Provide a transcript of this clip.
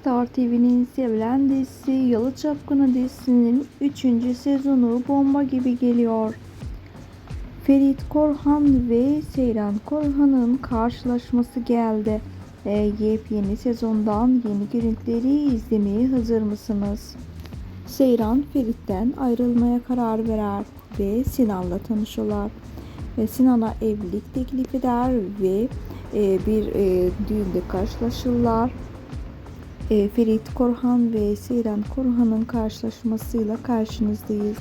Star TV'nin sevilen dizisi Yalı Çapkını dizisinin 3. sezonu bomba gibi geliyor. Ferit Korhan ve Seyran Korhan'ın karşılaşması geldi. E, yepyeni sezondan yeni görüntüleri izlemeye hazır mısınız? Seyran Ferit'ten ayrılmaya karar verer ve Sinan'la tanışırlar. Ve Sinan'a evlilik teklif eder ve e, bir e, düğünde karşılaşırlar. E, Ferit Korhan ve Seyran Korhan'ın karşılaşmasıyla karşınızdayız.